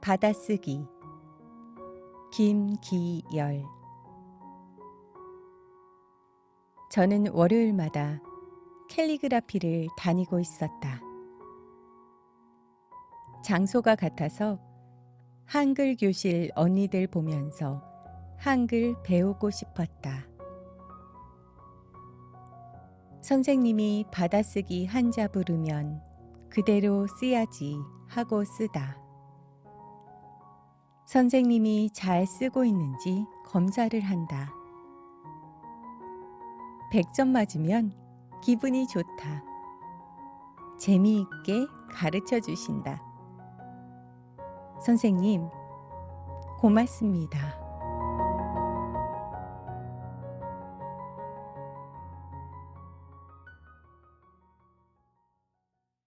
받아쓰기 김기열 저는 월요일마다 캘리그라피를 다니고 있었다. 장소가 같아서 한글 교실 언니들 보면서 한글 배우고 싶었다. 선생님이 받아쓰기 한자 부르면 그대로 쓰야지 하고 쓰다. 선생님이 잘 쓰고 있는지 검사를 한다. 100점 맞으면 기분이 좋다. 재미있게 가르쳐 주신다. 선생님, 고맙습니다.